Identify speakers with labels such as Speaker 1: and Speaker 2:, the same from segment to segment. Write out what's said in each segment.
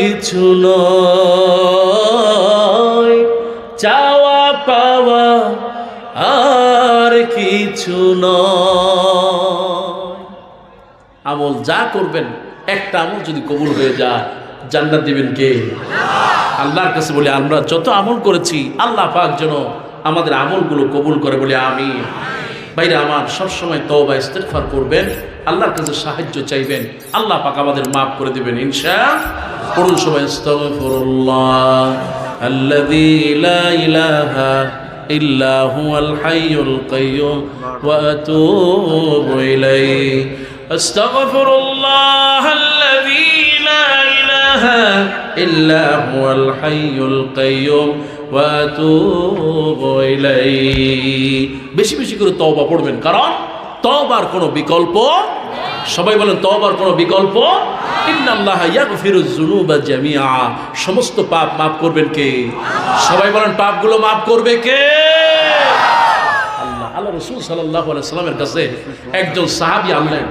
Speaker 1: কিছু নয়, চাওয়া পাওয়া আর কিছু আমল যা করবেন, একটা আমল যদি কবুল হয়ে যায়, জান্নাত দিবেন কে? আল্লাহর কাছে বলি, আমরা যত আমল করেছি, আল্লাহ পাক যেন আমাদের আমলগুলো কবুল করে বলে আমি বাইরে আমার সবসময় তওবা, ইস্তেগফার করবেন। আল্লাহর কাছে সাহায্য চাইবেন। আল্লাহ পাক আমাদের মাফ করে দেবেন ইনশা পড়ুন সবাই ইস্তাগফিরুল্লাহ আল্লাযী লা ইলাহা ইল্লা হুয়াল হাইয়ুল কাইয়্যুম ওয়া আতুবু ইলাইহি। আস্তাগফিরুল্লাহ, আল্লাযী লা ইলাহা ইল্লা হুয়াল হাইয়ুল কাইয়্যুম ওয়া আতুবু ইলাইহি। বেশি বেশি করে তওবা পড়বেন, কারণ তওবার কোনো বিকল্প? সবাই বলেন, তওবার কোনো বিকল্প? সমস্ত পাপ মাফ করবেন কে? সবাই বলেন, পাপগুলো মাফ করবে কে? আল্লাহ আল্লাহ রাসূল সাল্লাল্লাহু সাল্লামের কাছে একজন সাহাবী আনলেন।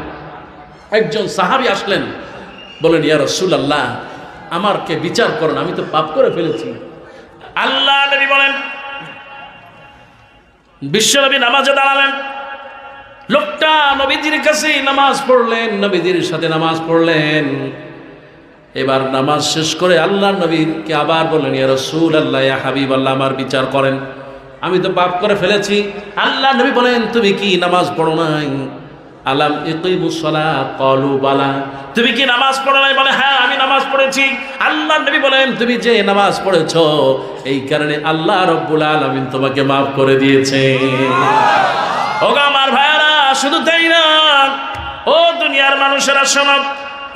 Speaker 1: একজন সাহাবী আসলেন, বলেন, ইয়া রাসূলুল্লাহ, আমারকে বিচার করেন, আমি তো পাপ করে ফেলেছি। আল্লাহ নবী বলেন, বিশ্বনবী নামাজে দাঁড়ালেন। লোকটা নবীজির কাছে নামাজ পড়লেন, নবীজির সাথে নামাজ পড়লেন। এবার নামাজ শেষ করে আল্লাহ নবীকে আবার বললেন, ইয়া রাসূল আল্লাহ ইয়া হাবিব আল্লাহ আমার বিচার করেন। আমি তো পাপ করে ফেলেছি। আল্লাহ নবী বলেন, তুমি কি নামাজ পড়ো নাই? আলাম ইকিমুসসালা ক্বালু বালা তুমি কি নামাজ পড়ো নাই? বলে হ্যাঁ আমি নামাজ পড়েছি। আল্লাহ নবী বলেন, তুমি যে নামাজ পড়েছো, এই কারণে আল্লাহ রব্বুল আলামিন তোমাকে মাফ করে দিয়েছে। ওগো আমার ভাইয়ারা শুধু তাই না? ও দুনিয়ার মানুষেরা শোনো,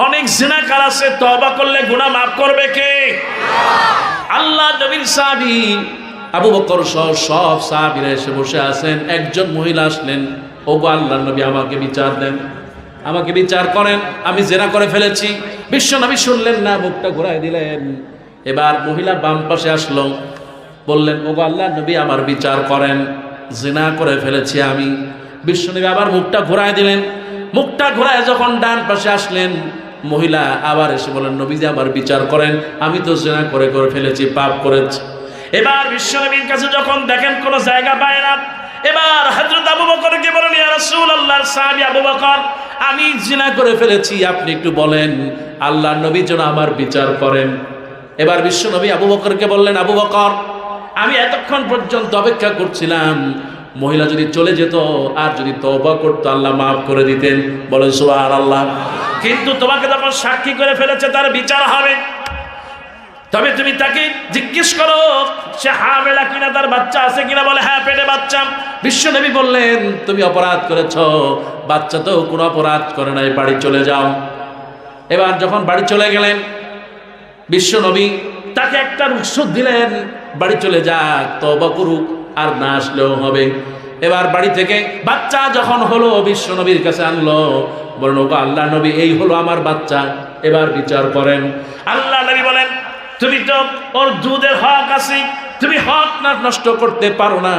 Speaker 1: অনেক জিনাকার আছে, তওবা করলে গুনাহ মাফ করবে কে? আল্লাহ নবীর সাহাবী, আবু বকর সহ সব সাহাবীরা এসে বসে আছেন। একজন মহিলা আসলেন ও গো আল্লাহ নবী আমাকে বিচার দেন। আমাকে বিচার করেন, আমি জেনা করে ফেলেছি। বিশ্ব নবী শুনলেন না, মুখটা ঘুরাই দিলেন। এবার মহিলা বাম পাশে আসলো, বললেন ও গো আল্লাহ নবী আমার বিচার করেন, জেনা করে ফেলেছি আমি। বিশ্বনবী আবার মুখটা ঘুরাই দিলেন। মুখটা ঘুরায় যখন ডান পাশে আসলেন, মহিলা আবার এসে বলেন নবীজি আবার বিচার করেন, আমি তো জেনা করে করে ফেলেছি, পাপ করেছি। এবার বিশ্বনবীর কাছে যখন দেখেন কোনো জায়গা পায় না, এবার হযরত আবু বকরকে বলেন, ইয়া রাসূলুল্লাহ, সাহাবী আবু বকর, আমি জিনা করে ফেলেছি, আপনি একটু বলেন, আল্লাহ নবী যেন আমার বিচার করেন। এবার বিশ্বনবী আবু বকরকে বললেন, আবু বকর, আমি এতক্ষণ পর্যন্ত অপেক্ষা করছিলাম মহিলা যদি চলে যেত, আর যদি তওবা করতো, আল্লাহ মাফ করে দিতেন। বলেন সোহার আল্লাহ কিন্তু তোমাকে যখন সাক্ষী করে ফেলেছে, তার বিচার হবে। তবে তুমি তাকে জিজ্ঞেস করো, সে হামেলা কিনা, তার বাচ্চা আছে কিনা? বলে হ্যাঁ পেটে বাচ্চা। বিশ্বনবী বললেন, তুমি অপরাধ করেছ। বাচ্চা তো কোনো অপরাধ করে নাই, বাড়ি চলে যাও। এবার যখন বাড়ি চলে গেলেন, বিশ্বনবী তাকে একটা রুৎসুদ দিলেন, বাড়ি চলে যাক তবা করুক। আর না আসলেও হবে। এবার বাড়ি থেকে বাচ্চা যখন হলো বিশ্বনবীর কাছে আনলো। বলল, "ওগো আল্লাহ নবী, এই হলো আমার বাচ্চা। এবার বিচার করেন। আল্লাহ নবী বলেন, তুমি তো ওর দুধের হক আছে। তুমি হক না নষ্ট করতে পারো না।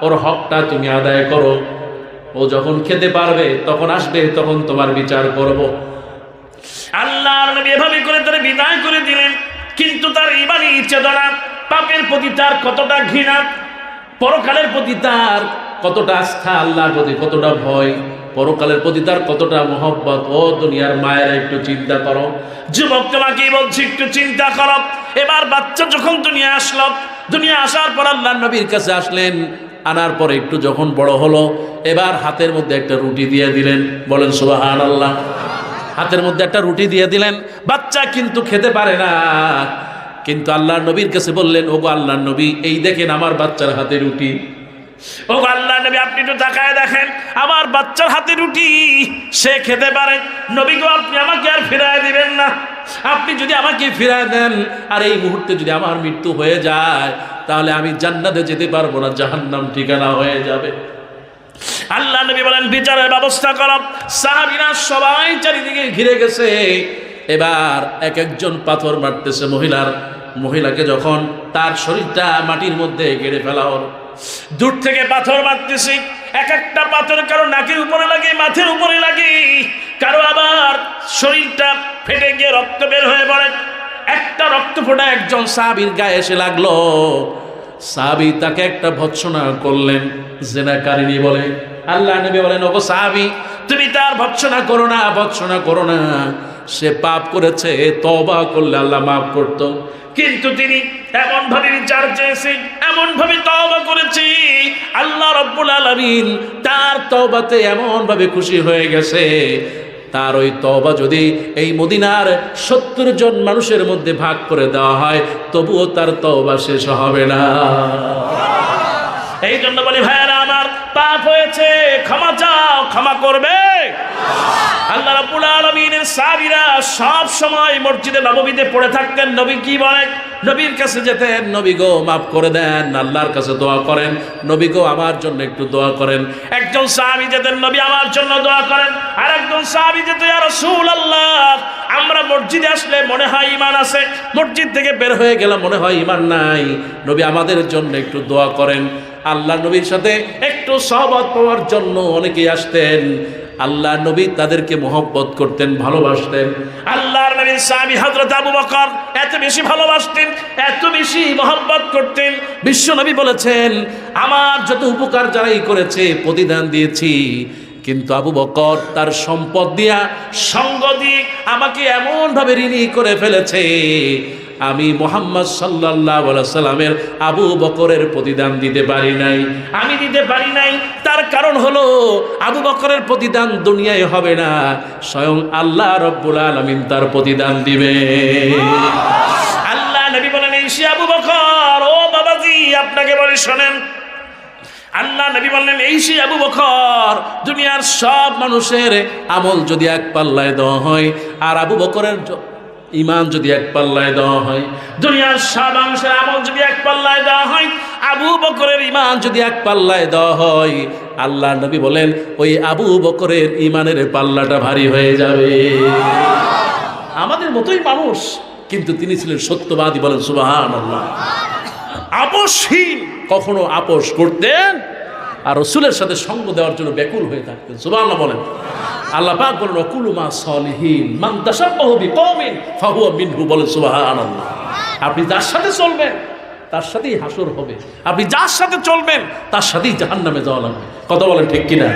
Speaker 1: ওর হকটা তুমি আদায় করো। ও যখন খেতে পারবে, তখন আসবে, তখন তোমার বিচার করব। আল্লাহর নবী এভাবে করে তার বিদায় করে দিলেন। কিন্তু তার ইমানি চেতনা পাপের প্রতি তার কতটা ঘৃণা পরকালের প্রতি তার কতটা আস্থা, আল্লাহর প্রতি কতটা ভয়, পরকালের প্রতি তার কতটা মহব্বত, ও দুনিয়ার মায়ের একটু চিন্তা করো। যুবক, তোমাকে বলছি, একটু চিন্তা করো। এবার বাচ্চা যখন দুনিয়া আসলো, দুনিয়া আসার পর আল্লাহ নবীর কাছে আসলেন, আনার পরে একটু যখন বড় হলো, এবার হাতের মধ্যে একটা রুটি দিয়ে দিলেন। বলেন সুবাহান আল্লাহ হাতের মধ্যে একটা রুটি দিয়ে দিলেন। বাচ্চা কিন্তু খেতে পারে না। কিন্তু আল্লাহ নবীর কাছে বললেন, ওগো আল্লাহ নবী, এই দেখেন আমার বাচ্চার হাতে রুটি। ও আল্লাহ নবী, আপনি একটু তাকায় দেখেন, আমার বাচ্চার হাতে রুটি, সে খেতে পারে। নবী গো, আপনি আমাকে আর ফিরায় দিবেন না। আপনি যদি আমাকে ফিরায় দেন, আর এই মুহূর্তে যদি আমার মৃত্যু হয়ে যায়, তাহলে আমি জান্নাতে যেতে পারব না, জাহান্নাম ঠিকানা হয়ে যাবে। আল্লাহ নবী বলেন, বিচারের ব্যবস্থা করো। সাহাবিরা সবাই চারিদিকে ঘিরে গেছে। এবার এক একজন পাথর মারতেছে মহিলার। মহিলাকে যখন তার শরীরটা মাটির মধ্যে গেড়ে ফেলা হল, দূর থেকে পাথর মারতেছি। এক একটা পাথর কারও নাকের উপরে লাগে, মাথের উপরে লাগে। কারও আবার শরীরটা ফেটে গিয়ে রক্ত বের হয়ে পড়ে। একটা রক্ত ফোটা একজন সাহাবীর গায়ে এসে লাগল। সাহাবী তাকে একটা ভৎসনা করলেন জেনাকারিনী বলে। আল্লাহ নবী বলেন, ওগো সাহাবী, তুমি তার ভৎসনা করো না, ভৎসনা করো না। সে পাপ করেছে তবা করলে আল্লাহ মাফ করতো। কিন্তু তিনি এমন ভাবে বিচার চেয়েছে এমন ভাবে তওবা করেছি, আল্লাহ রব্বুল আলামিন তার তবাতে এমন ভাবে খুশি হয়ে গেছে। তার ওই তবা যদি এই মদিনার সত্তর জন মানুষের মধ্যে ভাগ করে দেওয়া হয়, তবুও তার তবা শেষ হবে না। এই জন্য বলি, ভাইয়ারা, আমার পাপ হয়েছে, ক্ষমা চাও, ক্ষমা করবে। আল্লাহ রাব্বুল আলামিনের সাহাবীরা সব সময় মসজিদে নববীতে পড়ে থাকতেন। নবী কি বলেন নবীর কাছে যেতেন, নবী গো, মাফ করে দেন, আল্লাহর কাছে দোয়া করেন। নবী গো, আমার জন্য একটু দোয়া করেন। একজন সাহাবী যেতেন, নবী, আমার জন্য দোয়া করেন। আর একজন সাহাবী ইয়া রাসূলুল্লাহ, আমরা মসজিদে আসলে মনে হয় ইমান আছে। মসজিদ থেকে বের হয়ে গেলাম, মনে হয় ইমান নাই। নবী, আমাদের জন্য একটু দোয়া করেন। আল্লাহ নবীর সাথে একটু সহবত পাওয়ার জন্য অনেকেই আসতেন। আল্লাহ নবী তাদেরকে মোহব্বত করতেন, ভালোবাসতেন। আল্লাহর নবী স্বামী হযরত আবু বকর এত বেশি ভালোবাসতেন, এত বেশি মোহব্বত করতেন। বিশ্ব নবী বলেছেন, আমার যত উপকার যারাই করেছে, প্রতিদান দিয়েছি। কিন্তু আবু বকর তার সম্পদ দিয়া সঙ্গ দিয়ে আমাকে এমনভাবে ঋণী করে ফেলেছে। আমি মোহাম্মদ সাল্লাহ সাল্লামের আবু বকরের প্রতিদান দিতে পারি নাই। আমি দিতে পারি নাই। তার কারণ হলো, আবু বকরের প্রতিদান দুনিয়ায় হবে না। স্বয়ং আল্লাহ রব্বুল আলমিন তার প্রতিদান দিবে। আল্লাহ নবী বলেন, এই সে আবু বকর, ও বাবাজি, আপনাকে বলে, শোনেন। আল্লাহ নবী বললেন, এই সে আবু বকর, দুনিয়ার সব মানুষের আমল যদি এক পাল্লায় দেওয়া হয়, আর আবু বকরের ইমান যদি এক পাল্লায় দেওয়া হয়, দুনিয়ার সব মানুষের আমল যদি এক পাল্লায় দেওয়া হয়, আবু বকরের ইমান যদি এক পাল্লায় দেওয়া হয়, আল্লাহ নবী বলেন, ওই আবু বকরের ইমানের পাল্লাটা ভারী হয়ে যাবে। আমাদের মতোই মানুষ, কিন্তু তিনি ছিলেন সত্যবাদী বলেন সুবাহান আল্লাহ আপোষহীন কখনো আপোষ করতেন আর রসুলের সাথে সঙ্গ দেওয়ার জন্য ব্যাকুল হয়ে থাকতেন। সুবাহ বলেন, আল্লাহ পাক বলেন অকুলু মা সলিহীন, মান তাসাব্বাহু বিকওমিন, ফাহুয়া মিনহু, বলেন আনন্দ আপনি যার সাথে চলবেন, তার সাথেই হাসর হবে। আপনি যার সাথে চলবেন, তার সাথেই জাহান্নামে যাওয়া লাগবে। কথা বলেন ঠিক কিনা?